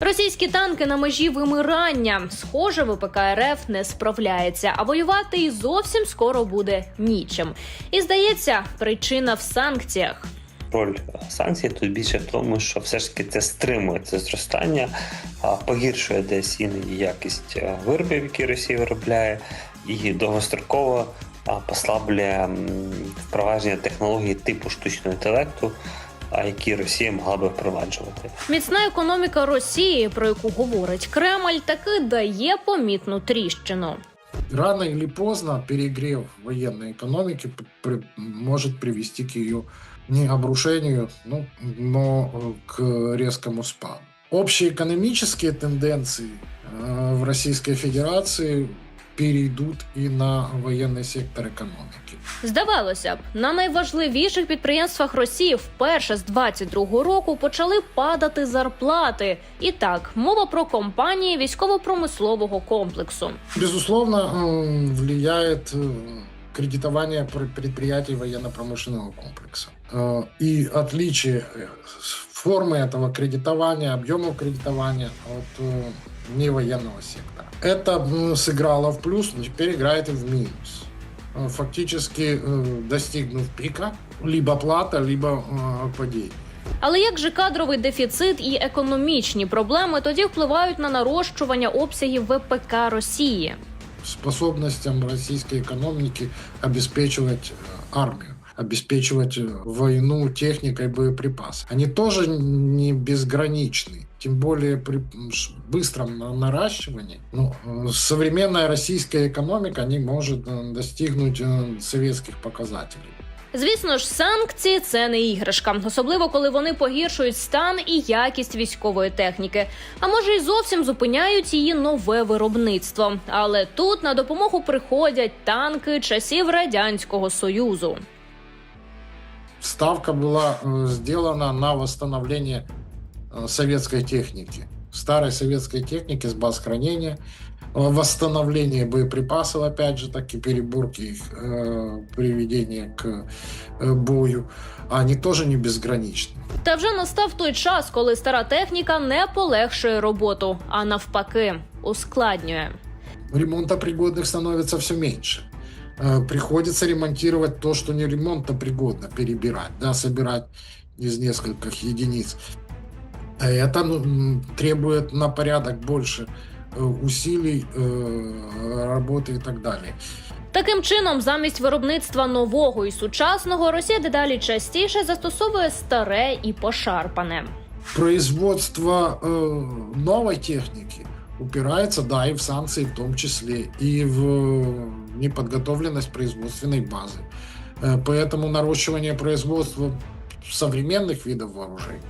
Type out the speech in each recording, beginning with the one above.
Російські танки на межі вимирання. Схоже, ВПК РФ не справляється, а воювати і зовсім скоро буде нічим. І здається, причина в санкціях. Роль санкцій тут більше в тому, що все ж таки це стримує це зростання, погіршує десь іноді якість е, виробів, які Росія виробляє, і довгостроково послаблює впровадження технологій типу штучного інтелекту, які Росія могла би впроваджувати. Міцна економіка Росії, про яку говорить Кремль, таки дає помітну тріщину. Рано или поздно перегрев военной экономики п- при- может привести к ее не обрушению, ну, но э, к резкому спаду. Общие экономические тенденции э, в Российской Федерации перейдут и на военный сектор экономики. Здавалося б, на найважливіших підприємствах Росії вперше з 22-го року почали падати зарплати. І так, мова про компанії військово-промислового комплексу. Безусловно, м, влияет э, кредитование пр- предприятий военно-промышленного комплекса. Э, И отличие э, с- формы этого кредитования, объемов кредитования от э, невоенного сектора. Это м, сыграло в плюс, но теперь играет и в минус. Э, Фактически э, достигнув пика, либо плата, либо э, падение. Але як же кадровий дефіцит і економічні проблеми тоді впливають на нарощування обсягів ВПК Росії? способностям российской экономики обеспечивать э, армию, обеспечивать э, войну техникой, боеприпасами. Они тоже не безграничны. Тем более при м, ш- быстром на- наращивании. Ну, э, современная российская экономика не может э, достигнуть э, советских показателей. Звісно ж, санкції це не іграшка, особливо коли вони погіршують стан і якість військової техніки. А може, й зовсім зупиняють її нове виробництво. Але тут на допомогу приходять танки часів радянського союзу. ставка была э, сделана на восстановление э, советской техники, старой советской техники с баз хранения, э, восстановление боеприпасов, опять же, таки переборки их, э, приведение к э, бою, они тоже не безграничны. Та вже настав той час, коли стара техніка не полегшує роботу, а навпаки, ускладнює. Ремонтопригодных становится все меньше. Э, Приходится ремонтировать то, что не ремонтопригодно, перебирать, да, собирать из нескольких единиц. Э, Это ну, м, требует на порядок больше э, усилий, э, работы и так далее. Таким чином, замість виробництва нового і сучасного, Росія дедалі частіше застосовує старе і пошарпане. Производство э, новой техники упирается, да, и в санкции в том числе, и в э, неподготовленность производственной базы. Э, Поэтому наращивание производства современных видов вооружений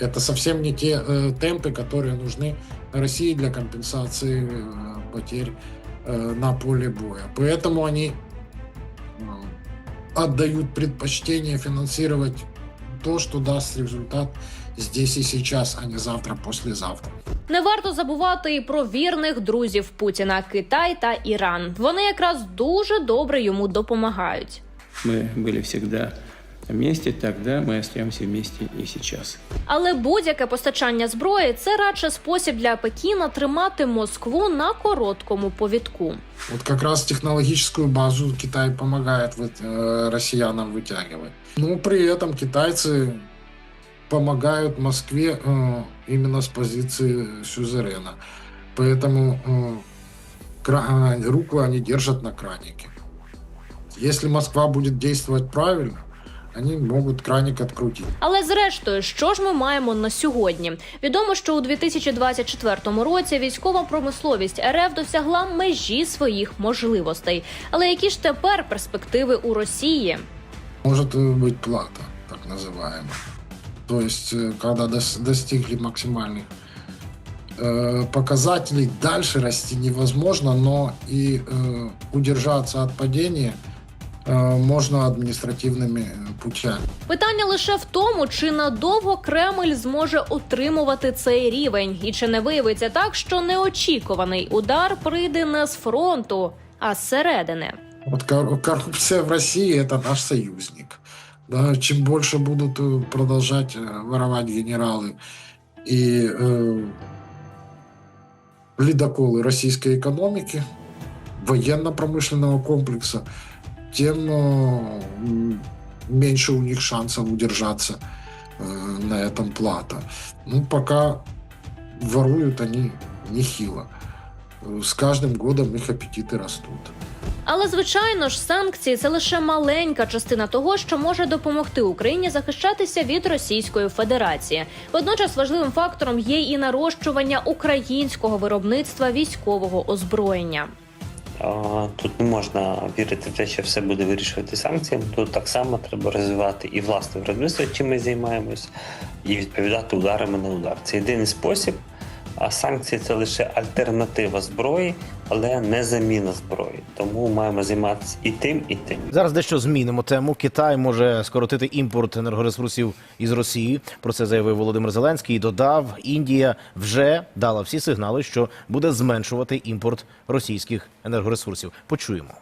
это совсем не те э, темпы, которые нужны России для компенсации э, потерь э, на поле боя. Поэтому они э, отдают предпочтение финансировать то, что даст результат здесь и сейчас, а не завтра, послезавтра. Не варто забувати і про вірних друзів Путіна Китай та Іран. Вони якраз дуже добре йому допомагають. Мы были всегда вместе, тогда мы остаемся вместе и сейчас. Але будь-яке постачання зброї це радше спосіб для Пекіна тримати Москву на короткому повідку. Вот как раз технологическую базу Китай помогает вы- э, россиянам вытягивать. Но при этом китайцы помогают Москве э, именно с позиции сюзерена. Поэтому э, кра- э, руку они держат на кранике. Если Москва будет действовать правильно, они могут краник открутить. Але зрештою, що ж ми маємо на сьогодні? Відомо, що у 2024 році військова промисловість РФ досягла межі своїх можливостей. Але які ж тепер перспективи у Росії? Может э, быть плата, так называемая. То есть, э, когда дос- достигли максимальных э, показателей, дальше расти невозможно, но и э, удержаться от падения э, можно административными э, путями. Питання лише в тому, чи надовго Кремль зможе утримувати цей рівень, і чи не виявиться так, що неочікуваний удар прийде не з фронту, а зсередини. Вот кор- коррупция в России это наш союзник. Да, чем больше будут э, продолжать э, воровать генералы и э, ледоколы российской экономики, военно-промышленного комплекса, тем э, м, меньше у них шансов удержаться э, на этом плато. Ну, пока воруют они нехило. Э, С каждым годом их аппетиты растут. Але звичайно ж, санкції це лише маленька частина того, що може допомогти Україні захищатися від Російської Федерації. Водночас важливим фактором є і нарощування українського виробництва військового озброєння. Тут не можна вірити в те, що все буде вирішувати санкціями. Тут так само треба розвивати і власне виробництво, чим ми займаємось, і відповідати ударами на удар. Це єдиний спосіб. А санкції це лише альтернатива зброї, але не заміна зброї. Тому маємо займатися і тим, і тим. Зараз дещо змінимо тему. Китай може скоротити імпорт енергоресурсів із Росії. Про це заявив Володимир Зеленський. І додав, Індія вже дала всі сигнали, що буде зменшувати імпорт російських енергоресурсів. Почуємо.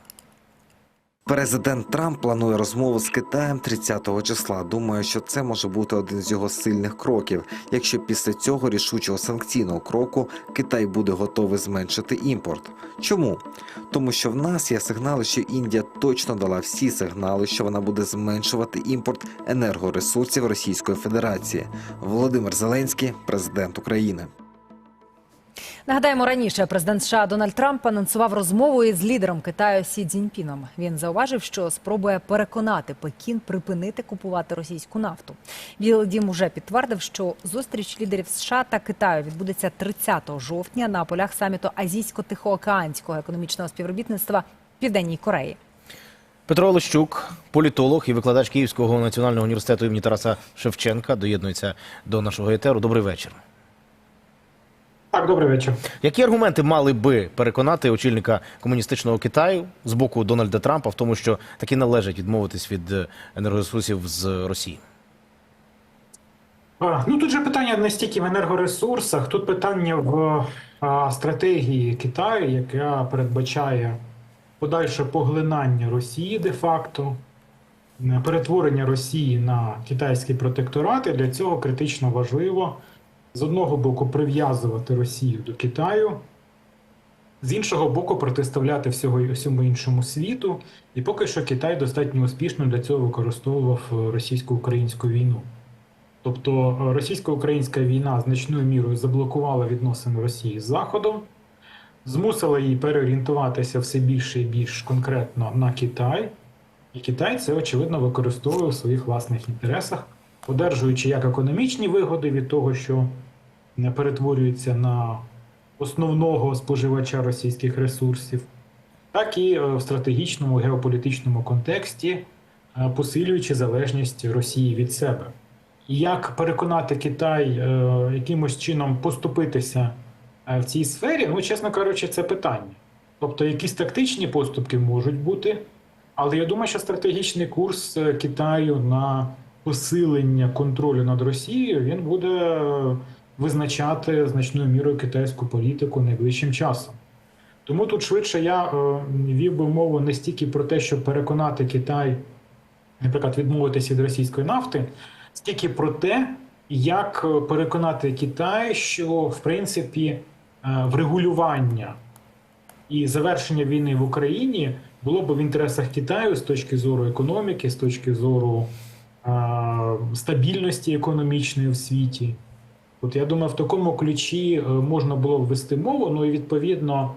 Президент Трамп планує розмову з Китаєм 30-го числа. Думаю, що це може бути один з його сильних кроків. Якщо після цього рішучого санкційного кроку Китай буде готовий зменшити імпорт. Чому? Тому що в нас є сигнали, що Індія точно дала всі сигнали, що вона буде зменшувати імпорт енергоресурсів Російської Федерації. Володимир Зеленський, президент України. Нагадаємо, раніше президент США Дональд Трамп анонсував розмову із лідером Китаю Сі Цзіньпіном. Він зауважив, що спробує переконати Пекін припинити купувати російську нафту. Білий дім уже підтвердив, що зустріч лідерів США та Китаю відбудеться 30 жовтня на полях саміту Азійсько-Тихоокеанського економічного співробітництва Південній Кореї. Петро Олещук, політолог і викладач Київського національного університету імені Тараса Шевченка, доєднується до нашого етеру. Добрий вечір. Так, добрий вечір. Які аргументи мали би переконати очільника комуністичного Китаю з боку Дональда Трампа в тому, що таки належить відмовитись від е, енергоресурсів з Росії? Ну тут же питання не стільки в енергоресурсах, тут питання в а, стратегії Китаю, яка передбачає подальше поглинання Росії де-факто, е, перетворення Росії на китайський протекторат. І для цього критично важливо з одного боку прив'язувати Росію до Китаю, з іншого боку, протиставляти всього всьому іншому світу. І поки що Китай достатньо успішно для цього використовував е, російсько-українську війну. Тобто е, російсько-українська війна значною мірою заблокувала відносини Росії з Заходом, змусила її переорієнтуватися все більше і більш конкретно на Китай. І Китай це очевидно використовує у своїх власних інтересах, одержуючи як економічні вигоди від того, що не перетворюється на основного споживача російських ресурсів, так і е, в стратегічному геополітичному контексті, е, посилюючи залежність Росії від себе. І як переконати Китай е, якимось чином поступитися в цій сфері, ну, чесно кажучи, це питання. Тобто, якісь тактичні поступки можуть бути, але я думаю, що стратегічний курс Китаю на посилення контролю над Росією він буде е, визначати значною мірою китайську політику найближчим часом. Тому тут швидше я е, вів би мову не стільки про те, щоб переконати Китай, наприклад, відмовитися від російської нафти, стільки про те, як е, переконати Китай, що в принципі врегулювання і завершення війни в Україні було б в інтересах Китаю з точки зору економіки, з точки зору стабільності економічної в світі. От я думаю, в такому ключі е, можна було б вести мову. Ну і відповідно,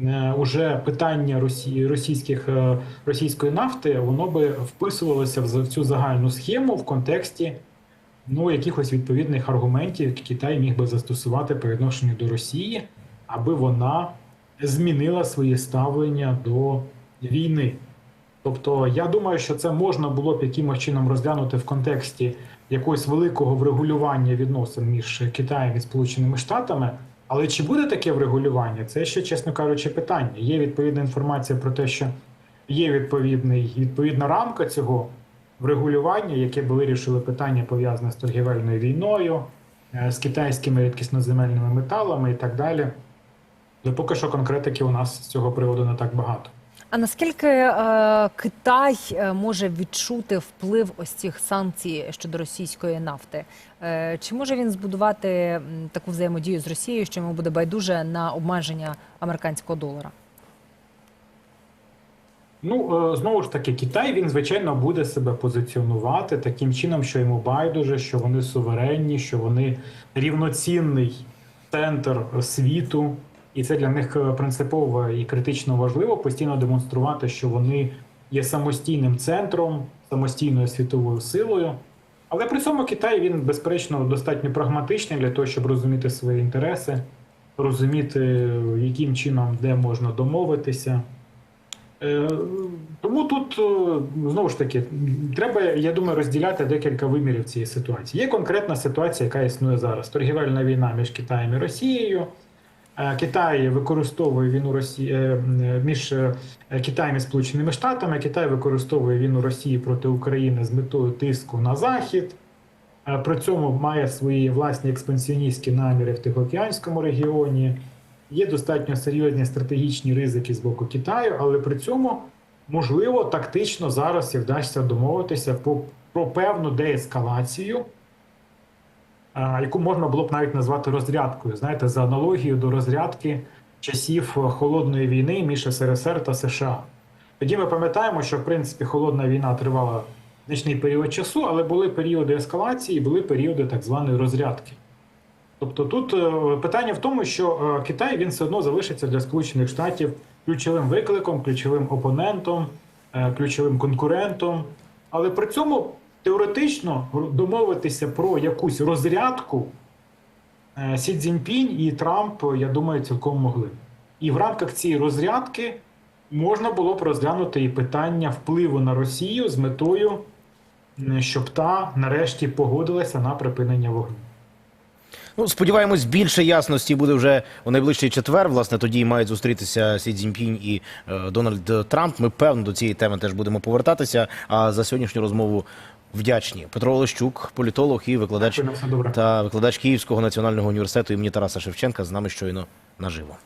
е, уже питання російських, е, російської нафти, воно би вписувалося в цю загальну схему в контексті ну, якихось відповідних аргументів, які Китай міг би застосувати по відношенню до Росії, аби вона змінила своє ставлення до війни. Тобто, я думаю, що це можна було б якимось чином розглянути в контексті якогось великого врегулювання відносин між Китаєм і Сполученими Штатами. Але чи буде таке врегулювання? Це ще, чесно кажучи, питання. Є відповідна інформація про те, що є відповідний, відповідна рамка цього врегулювання, яке би вирішило питання пов'язане з торгівельною війною, е, з китайськими рідкісноземельними металами і так далі. Але поки що конкретики у нас з цього приводу не так багато. А наскільки е, Китай е, може відчути вплив ось цих санкцій щодо російської нафти? Е, чи може він збудувати таку взаємодію з Росією, що йому буде байдуже на обмеження американського долара? Ну, е, знову ж таки, Китай він, звичайно, буде себе позиціонувати таким чином, що йому байдуже, що вони суверенні, що вони рівноцінний центр світу, і це для них е, принципово і критично важливо постійно демонструвати, що вони є самостійним центром, самостійною світовою силою. Але при цьому Китай він, безперечно, достатньо прагматичний для того, щоб розуміти свої інтереси, розуміти, яким чином де можна домовитися. Е, Тому тут е, знову ж таки треба, я думаю, розділяти декілька вимірів цієї ситуації. Є конкретна ситуація, яка існує зараз. Торгівельна війна між Китаєм і Росією. Е, Китай використовує війну Росії е, між е, Китаєм і Сполученими Штатами. Китай використовує війну Росії проти України з метою тиску на Захід. При цьому має свої власні експансіоністські наміри в Тихоокеанському регіоні. Є достатньо серйозні стратегічні ризики з боку Китаю, але при цьому можливо тактично зараз і вдасться домовитися по, про певну деескалацію, яку можна було б навіть назвати розрядкою. Знаєте, за аналогією до розрядки часів е, холодної війни між СРСР та США. Тоді ми пам'ятаємо, що в принципі холодна війна тривала значний період часу, але були періоди ескалації, були періоди так званої розрядки. Тобто тут е, питання в тому, що е, Китай він все одно залишиться для Сполучених Штатів ключовим викликом, ключовим опонентом, ключовим конкурентом. Але при цьому теоретично домовитися про якусь розрядку е, Сі Цзіньпінь і Трамп, я думаю, цілком могли. І в рамках цієї розрядки можна було б розглянути і питання впливу на Росію з метою, щоб та нарешті погодилася на припинення вогню. Ну, сподіваємось, більше ясності буде вже у найближчий четвер. Власне, тоді мають зустрітися Сі Цзіньпінь і е, Дональд Трамп. Ми певно до цієї теми теж будемо повертатися. А за сьогоднішню розмову вдячні. Петро Олещук, політолог і викладач Дякую, та викладач Київського національного університету імені Тараса Шевченка з нами щойно наживо.